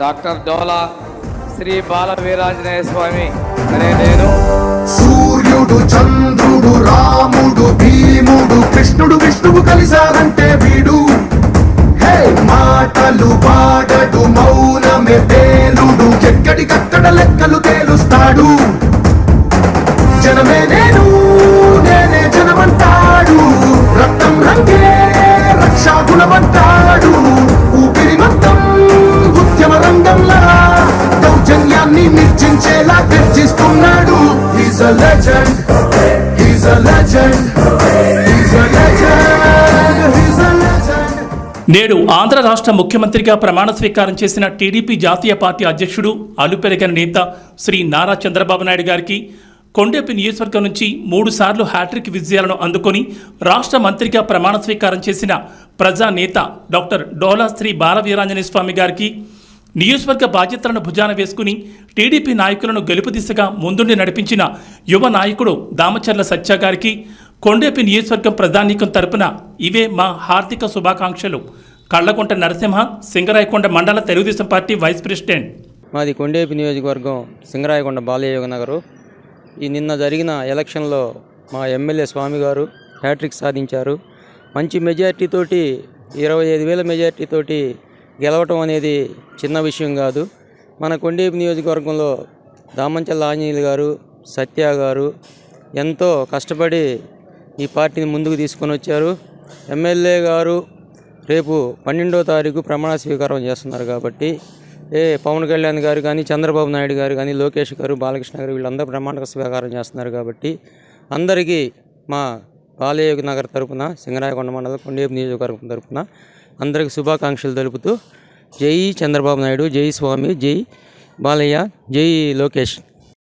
Doctor Dola Sri Bala Veeranjaneya Swamy. అనే నేను సూర్యుడు చంద్రుడు రాముడు భీముడు కృష్ణుడు విష్ణువు కలిశారంటే వీడు. మాటలు వాడడు మౌనమే పేలుడు ఎక్కడికక్కడ లెక్కలు తేలుస్తాడు. జనమే నేను నేనే జనమంటాడు. రక్తం రంగే రక్షా గుణమంటాడు. దౌర్జన్యాన్ని నిర్చించేలా గర్జిస్తున్నాడు. He's a legend He's a legend నేడు ఆంధ్ర రాష్ట్ర ముఖ్యమంత్రిగా ప్రమాణ స్వీకారం చేసిన టీడీపీ జాతీయ పార్టీ అధ్యక్షుడు అలుపెరగని నేత శ్రీ నారా చంద్రబాబు నాయుడు గారికి కొండేపి నియోజకవర్గం నుంచి మూడు సార్లు హ్యాట్రిక్ విజయాలను అందుకొని రాష్ట్ర మంత్రిగా ప్రమాణ స్వీకారం చేసిన ప్రజా నేత డాక్టర్ డోలా శ్రీ బాలవీరాంజనేయ స్వామి గారికి నియోజకవర్గ బాధ్యతలను భుజాన వేసుకుని టీడీపీ నాయకులను గెలుపు దిశగా ముందుండి నడిపించిన యువ నాయకుడు దామచర్ల సత్య గారికి కొండేపి నియోజకవర్గం ప్రధానికం తరపున ఇవే మా హార్దిక శుభాకాంక్షలు. కళ్ళకుంట నరసింహ సింగరాయకొండ మండల తెలుగుదేశం పార్టీ వైస్ ప్రెసిడెంట్. మాది కొండేపి నియోజకవర్గం సింగరాయకొండ బాలయోగ నగరు. ఈ నిన్న జరిగిన ఎలక్షన్లో మా ఎమ్మెల్యే స్వామి గారు హ్యాట్రిక్ సాధించారు. మంచి మెజార్టీతోటి ఇరవై ఐదు వేల మెజార్టీతోటి గెలవటం అనేది చిన్న విషయం కాదు. మన కొండేపు నియోజకవర్గంలో దామంచల్ ఆంజనేయులు గారు సత్య గారు ఎంతో కష్టపడి ఈ పార్టీని ముందుకు తీసుకొని వచ్చారు. ఎమ్మెల్యే గారు రేపు పన్నెండో తారీఖు ప్రమాణ స్వీకారం చేస్తున్నారు కాబట్టి ఏ పవన్ కళ్యాణ్ గారు కానీ చంద్రబాబు నాయుడు గారు కానీ లోకేష్ గారు బాలకృష్ణ గారు వీళ్ళందరూ ప్రమాణ స్వీకారం చేస్తున్నారు కాబట్టి అందరికీ మా బాలయోగి నగర్ తరపున సింగరాయకొండ మండలం కొండేపు నియోజకవర్గం తరపున అందరికి శుభాకాంక్షలు తెలుపుతూ జై చంద్రబాబు నాయుడు జై స్వామి జై బాలయ్య జై లోకేష్.